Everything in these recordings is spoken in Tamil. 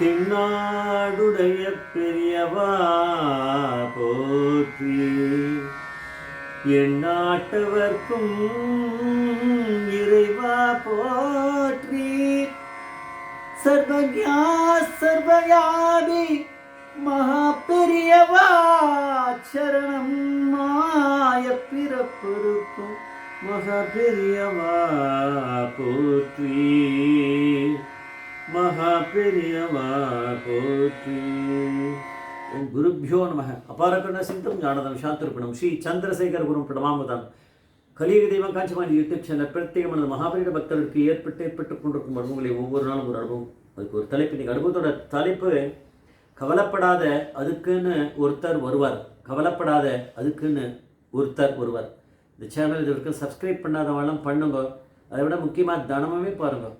தென்னாடுடைய பெரியவா போற்றி. எந்நாட்டவர்க்கும் இறைவா போற்றி. சர்வஜா சர்வயாதி மகா பெரியவா சரணம் மாய பிறப்பொருக்கும் மகா பெரியவா போற்றி. பெரியவா போற்றி ஓம் குருப்பியோ நம அபாரகண சிந்தம் ஞானதம் சாந்திருப்பணம் ஸ்ரீ சந்திரசேகர குரும் பிரணமாமுதம். கலியுக தெய்வம் காஞ்சிமான் யூடியூப் சேனல் பிரத்யேகமான மகாபீட பக்தர்களுக்கு ஏற்பட்டு ஏற்பட்டுக் கொண்டிருக்கும் அனுபவங்களை ஒவ்வொரு நாளும் ஒரு அனுபவம். அதுக்கு ஒரு தலைப்பு. இன்னைக்கு அனுபவத்தோட தலைப்பு கவலைப்படாத அதுக்குன்னு ஒருத்தர் வருவார். கவலைப்படாத அதுக்குன்னு ஒருத்தர் வருவார். இந்த சேனல் இது வரைக்கும் சப்ஸ்கிரைப் பண்ணாதவங்களாம் பண்ணுங்க. அதை விட முக்கியமாக தினமுமே பாருங்கள்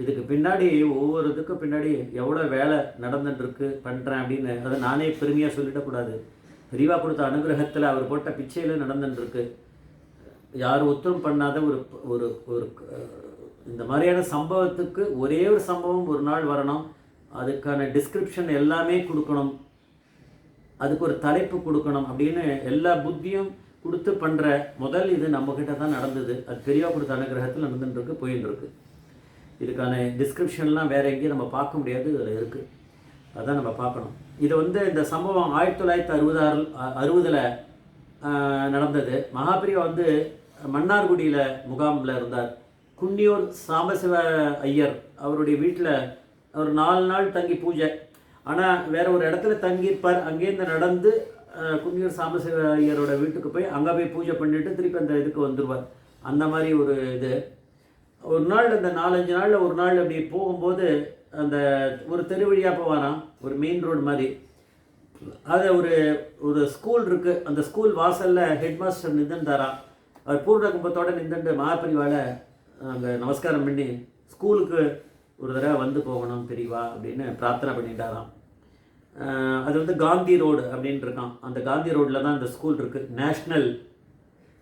இதுக்கு பின்னாடி ஒவ்வொரு இதுக்கும் பின்னாடி எவ்வளோ வேலை நடந்துட்டுருக்கு பண்ணுறேன் அப்படின்னு அதை நானே பெருமையாக சொல்லிடக்கூடாது பெரியவா கொடுத்த அனுகிரகத்தில் அவர் போட்ட பிச்சையில் நடந்துட்டுருக்கு. யார் ஒத்தும் பண்ணாத ஒரு ஒரு ஒரு இந்த மாதிரியான சம்பவத்துக்கு ஒரே ஒரு சம்பவம் ஒரு நாள் வரணும். அதுக்கான டிஸ்கிரிப்ஷன் எல்லாமே கொடுக்கணும். அதுக்கு ஒரு தலைப்பு கொடுக்கணும் அப்படின்னு எல்லா புத்தியும் கொடுத்து பண்ணுற முதல் இது நம்மக்கிட்ட தான் நடந்தது. அது பெரியவா கொடுத்த அனுகிரகத்தில் நடந்துட்டுருக்கு போயின்னு இருக்கு இதுக்கான டிஸ்கிரிப்ஷன்லாம் வேறு எங்கேயும் நம்ம பார்க்க முடியாது இதில் இருக்குது அதான் நம்ம பார்க்கணும். இது வந்து இந்த சம்பவம் ஆயிரத்தி தொள்ளாயிரத்தி அறுபதாறு அறுபதில் நடந்தது. மகாபிரியா வந்து மன்னார்குடியில் முகாமில் இருந்தார். குன்னியூர் சாம்பசிவ ஐயர் அவருடைய வீட்டில் அவர் நாலு நாள் தங்கி பூஜை. ஆனால் வேறு ஒரு இடத்துல தங்கியிருப்பார். அங்கேருந்து நடந்து குன்னியூர் சாம்பசிவ ஐயரோட வீட்டுக்கு போய் அங்கே போய் பூஜை பண்ணிவிட்டு திருப்பி அந்த இதுக்கு வந்துடுவார் அந்த மாதிரி ஒரு இது. ஒரு நாள் அந்த நாலஞ்சு நாளில் ஒரு நாள் அப்படி போகும்போது அந்த ஒரு தெரு வழியாக போவாராம். ஒரு மெயின் ரோடு மாதிரி. அது ஒரு ஒரு ஸ்கூல் இருக்குது அந்த ஸ்கூல் வாசலில் ஹெட் மாஸ்டர் நின்றுந்தாராம் அவர் பூர்ண கும்பத்தோடு நின்றுட்டு மகாபரிவால அங்கே நமஸ்காரம் பண்ணி ஸ்கூலுக்கு ஒரு தடவை வந்து போகணும் பெரியவா அப்படின்னு பிரார்த்தனை பண்ணிட்டாராம். அது வந்து காந்தி ரோடு அப்படின்னு இருக்கான் அந்த காந்தி ரோட்டில் தான் அந்த ஸ்கூல் இருக்குது நேஷ்னல்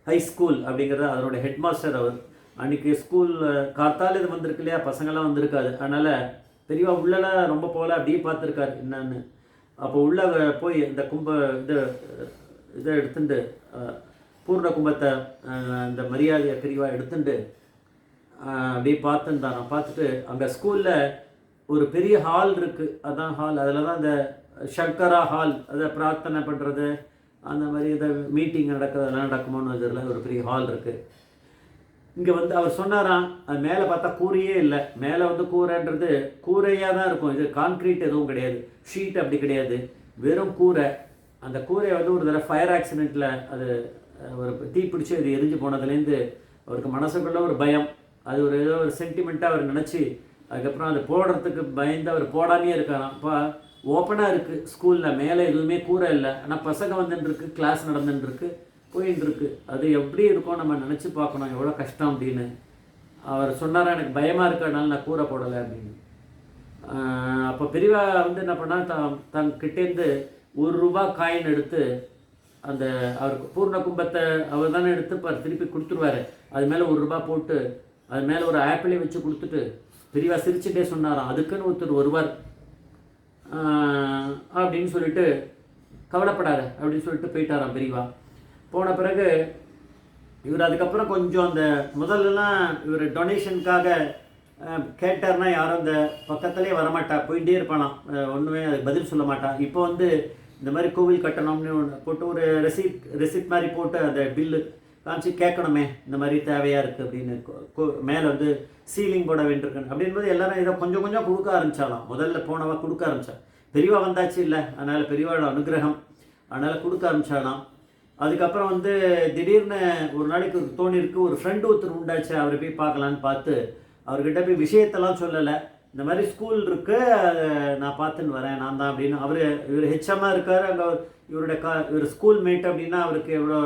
ஹை ஸ்கூல் அப்படிங்கிறது அதனோட ஹெட் மாஸ்டர் அவர் அன்னைக்கு ஸ்கூல் கார்த்தால் இது வந்திருக்கு இல்லையா? பசங்கள்லாம் வந்திருக்காது. அதனால் பெரியவா உள்ளலாம் ரொம்ப போகல அப்படியே பார்த்துருக்காரு. என்னன்னு. அப்போ உள்ளே போய் இந்த கும்ப இது இதை எடுத்துட்டு பூர்ண கும்பத்தை இந்த மரியாதையை பிரிவாக எடுத்துட்டு அப்படியே பார்த்துட்டாராம் பார்த்துட்டு அங்கே ஸ்கூலில் ஒரு பெரிய ஹால் இருக்குது அதான் ஹால் அதில் தான் இந்த சங்கரா ஹால் அதை பிரார்த்தனை பண்ணுறது அந்த மாதிரி இதை மீட்டிங் நடக்கிறதெல்லாம் நடக்குமோன்னு இதில் ஒரு பெரிய ஹால் இருக்குது இங்கே வந்து அவர் சொன்னாராம் அது மேலே பார்த்தா கூரையே இல்லை. மேலே வந்து கூரைன்றது கூரையாக தான் இருக்கும். இது கான்க்ரீட் எதுவும் கிடையாது. ஷீட் அப்படி கிடையாது. வெறும் கூரை. அந்த கூரையை வந்து ஒரு தடவை ஃபயர் ஆக்சிடெண்ட்டில் அது ஒரு தீ பிடிச்சி அது எரிஞ்சு போனதுலேருந்து அவருக்கு மனசுக்குள்ள ஒரு பயம். அது ஒரு ஏதோ ஒரு சென்டிமெண்ட்டாக அவர் நினச்சி அதுக்கப்புறம் அது போடுறதுக்கு பயந்து அவர் போடாமையே இருக்காராம். இப்போ ஓப்பனாக இருக்குது ஸ்கூலில் மேலே எதுவுமே கூரை இல்லை. ஆனால் பசங்க வந்துட்டுருக்கு கிளாஸ் நடந்துட்டுருக்கு இருக்கு போயின்னு அது எப்படி இருக்கும் நம்ம நினச்சி பார்க்கணும். எவ்வளோ கஷ்டம் அப்படின்னு. அவர் சொன்னாரா எனக்கு பயமாக இருக்கிறனால நான் கூரை போடலை அப்படின்னு. அப்போ பெரியவா வந்து என்ன பண்ணால் தான் தன் கிட்டேருந்து ஒரு ரூபா காயின் எடுத்து அந்த அவருக்கு பூர்ண கும்பத்தை அவர் தானே எடுத்து இப்போ திருப்பி கொடுத்துருவாரு. அது மேலே ஒரு ரூபா போட்டு அது மேலே ஒரு ஆப்பிளே வச்சு கொடுத்துட்டு பெரியவா சிரிச்சுட்டே சொன்னாராம் அதுக்குன்னு ஒருத்தர் வருவார் அப்படின்னு சொல்லிட்டு கவலைப்படாத அப்படின்னு சொல்லிட்டு போயிட்டாராம் பெரியவா போன பிறகு இவர் அதுக்கப்புறம் கொஞ்சம் அந்த முதல்லலாம் இவர் டொனேஷனுக்காக கேட்டார்னா யாரும் அந்த பக்கத்துலேயே வரமாட்டா போயிட்டே இருப்பானாம். ஒன்றுமே அதுக்கு பதில் சொல்ல மாட்டான் இப்போ வந்து இந்த மாதிரி கோவில் கட்டணும்னு ஒன்று போட்டு ஒரு ரெசிப்ட் ரெசிப்ட் மாதிரி போட்டு அந்த பில்லு காமிச்சு கேட்கணுமே இந்த மாதிரி தேவையாக இருக்குது அப்படின்னு மேலே வந்து சீலிங் போட வேண்டியிருக்கேன் அப்படின்போது எல்லாரும் இதை கொஞ்சம் கொஞ்சம் கொடுக்க ஆரம்பிச்சாலாம். முதல்ல போனவா கொடுக்க ஆரம்பிச்சா. பெரியவா வந்தாச்சு இல்லை. அதனால் பெரியவாட அனுகிரகம். அதனால் கொடுக்க ஆரம்பிச்சாலாம். அதுக்கப்புறம் வந்து திடீர்னு ஒரு நாளைக்கு ஒரு தோணி இருக்கு ஒரு ஃப்ரெண்டு ஒருத்தர் உண்டாச்சு அவரை போய் பார்க்கலான்னு பார்த்து அவர்கிட்ட போய் விஷயத்தெல்லாம் சொல்லலை. இந்த மாதிரி ஸ்கூல் இருக்கு அதை நான் பார்த்துன்னு வரேன் நான் தான் அப்படின்னு. அவர் இவர் ஹெச்எம்மாக இருக்கார் அங்கே இவருடைய கா இவர் ஸ்கூல் மேட் அப்படின்னா அவருக்கு எவ்வளோ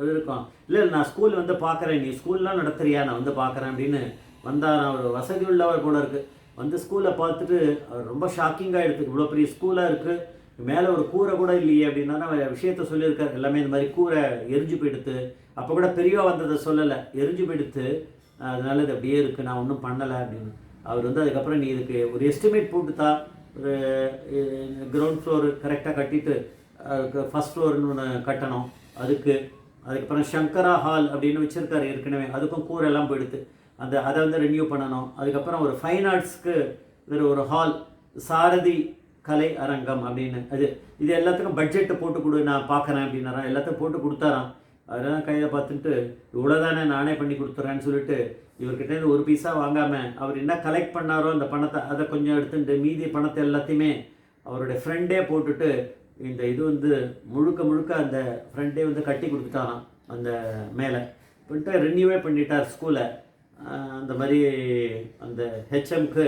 இது இருக்கும். இல்லை நான் ஸ்கூல் வந்து பார்க்குறேன் நீ ஸ்கூல்லாம் நடத்துறியா? நான் வந்து பார்க்குறேன் அப்படின்னு வந்தார். அவர் வசதி உள்ளவர் போல இருக்குது வந்து ஸ்கூலை பார்த்துட்டு அவர் ரொம்ப ஷாக்கிங்காக எடுத்துக்கு இவ்வளோ பெரிய ஸ்கூலாக இருக்குது மேலே ஒரு கூரை கூட இல்லையே அப்படின்னா விஷயத்த சொல்லியிருக்காரு. எல்லாமே இந்த மாதிரி கூரை எரிஞ்சு போயிடுத்து. அப்போ கூட பெரியவா வந்ததை சொல்லலை. எரிஞ்சு போயிடுத்து. அதனால இது அப்படியே இருக்குது நான் ஒன்றும் பண்ணலை அப்படின்னு. அவர் வந்து அதுக்கப்புறம் நீ இதுக்கு ஒரு எஸ்டிமேட் போட்டுத்தா. ஒரு கிரவுண்ட் ஃப்ளோர் கரெக்டாக கட்டிட்டு அதுக்கு ஃபஸ்ட் ஃப்ளோர்னு ஒன்று கட்டணும். அதுக்கு அதுக்கப்புறம் சங்கரா ஹால் அப்படின்னு வச்சுருக்காரு ஏற்கனவே. அதுக்கும் கூரெல்லாம் போயிடுது அந்த அதை வந்து ரெனியூ பண்ணணும். அதுக்கப்புறம் ஒரு ஃபைன் ஆர்ட்ஸ்க்கு வேறு ஒரு ஹால் சாரதி கலை அரங்கம் அப்படின்னு. அது இது எல்லாத்துக்கும் பட்ஜெட்டு போட்டு கொடு நான் பார்க்குறேன் அப்படின்னாரா? எல்லாத்தையும் போட்டு கொடுத்தாராம் அதெல்லாம் கையில் பார்த்துட்டு இவ்வளோதானே நானே பண்ணி கொடுத்துட்றேன்னு சொல்லிட்டு இவர்கிட்ட இருந்து ஒரு பீஸாக வாங்காமல் அவர் என்ன கலெக்ட் பண்ணாரோ அந்த பணத்தை அதை கொஞ்சம் எடுத்துட்டு மீதி பணத்தை எல்லாத்தையுமே அவருடைய ஃப்ரெண்டே போட்டுட்டு இந்த இது வந்து முழுக்க முழுக்க அந்த ஃப்ரெண்டே வந்து கட்டி கொடுத்துட்டாராம் அந்த மேலே. பண்ணிட்டு ரெனியூவே பண்ணிட்டார் ஸ்கூலை அந்த மாதிரி அந்த ஹெச்எம்க்கு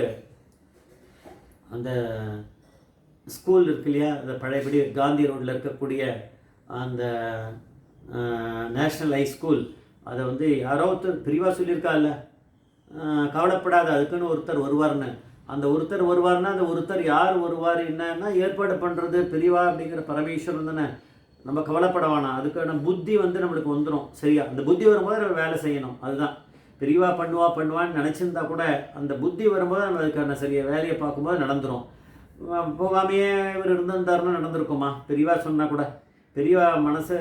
அந்த ஸ்கூல் இருக்கு இல்லையா? அந்த பழையபடி காந்தி ரோட்டில் இருக்கக்கூடிய அந்த நேஷ்னல் ஹை ஸ்கூல் அதை வந்து யாரோ ஒருத்தர் பிரிவாக சொல்லியிருக்கால்ல கவலைப்படாத அதுக்குன்னு ஒருத்தர் வருவார்னு அந்த ஒருத்தர் வருவார்னா அந்த ஒருத்தர் யார் வருவார் என்னன்னா ஏற்பாடு பண்ணுறது பிரிவா அப்படிங்கிற பரமேஸ்வரன் தானே. நம்ம கவலைப்பட வேணாம். அதுக்கான புத்தி வந்து நம்மளுக்கு வந்துடும் சரியா? அந்த புத்தி வரும்போது நம்ம வேலை செய்யணும். அதுதான். பிரிவா பண்ணுவா பண்ணுவான்னு நினச்சிருந்தா கூட அந்த புத்தி வரும்போது நம்ம அதுக்கான சரியாக வேலையை பார்க்கும்போது நடந்துடும் போகாமையே இவர் இருந்திருந்தாருன்னா நடந்திருக்குமா? பெரியவா சொன்னால் கூட. பெரியவா மனசு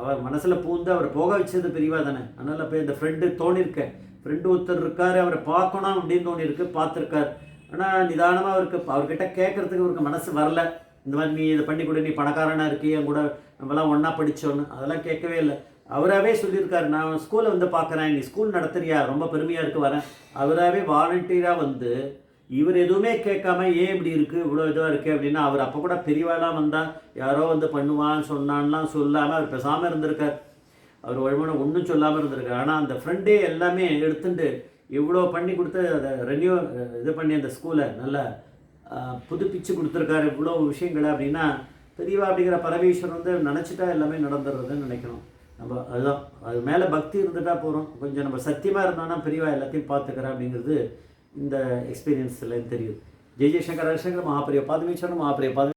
அவர் மனசில் பூந்து அவரை போக வச்சது பெரியவா தானே. அதனால் போய் இந்த ஃப்ரெண்டு தோணிருக்க. ஃப்ரெண்டு ஒருத்தர் இருக்கார் அவரை பார்க்கணும் அப்படின்னு தோணிருக்கு பார்த்துருக்கார். ஆனால் நிதானமாக அவருக்கு அவர்கிட்ட கேட்கறதுக்கு அவருக்கு மனசு வரல. இந்த மாதிரி நீ இதை பண்ணி கொடு நீ பணக்காரனாக இருக்கீ என் கூட நம்மலாம் ஒன்றா படித்தோன்னு அதெல்லாம் கேட்கவே இல்லை. அவராகவே சொல்லியிருக்காரு நான் ஸ்கூலில் வந்து பார்க்குறேன். நீ ஸ்கூல் நடத்துறியா? ரொம்ப பெருமையாக இருக்கு வரேன். அவராகவே வாலண்டியராக வந்து இவர் எதுவுமே கேட்காம ஏன் இப்படி இருக்குது இவ்வளோ இதாக இருக்குது அப்படின்னா அவர் அப்போ கூட பெரியவாலாம் வந்தால் யாரோ வந்து பண்ணுவான்னு சொன்னான்லாம் சொல்லாமல் அவர் பேசாமல் இருந்திருக்கார். அவர் ஒழுங்கான ஒன்றும் சொல்லாமல் இருந்திருக்கார். ஆனால் அந்த ஃப்ரெண்டே எல்லாமே எடுத்துட்டு இவ்வளோ பண்ணி கொடுத்து அதை ரெனியூ இது பண்ணி அந்த ஸ்கூலை நல்லா புதுப்பிச்சு கொடுத்துருக்காரு. இவ்வளோ விஷயங்களை அப்படின்னா பெரியவா அப்படிங்கிற பரமேஸ்வரன் வந்து நினச்சிட்டா எல்லாமே நடந்துடுறதுன்னு நினைக்கணும். நம்ம அதுதான். அது மேலே பக்தி இருந்துட்டா போகிறோம் கொஞ்சம் நம்ம சத்தியமாக இருந்தோன்னா பெரியவா எல்லாத்தையும் பார்த்துக்கிறேன் அப்படிங்கிறது இந்த எக்ஸ்பீரியன்ஸ்லேருந்து தெரியுது ஜெய் ஜெய்சங்கர் ஹரிசங்கர் மகாபிரிய பாதமீஸ்வரன் மகாபிரிய பதவி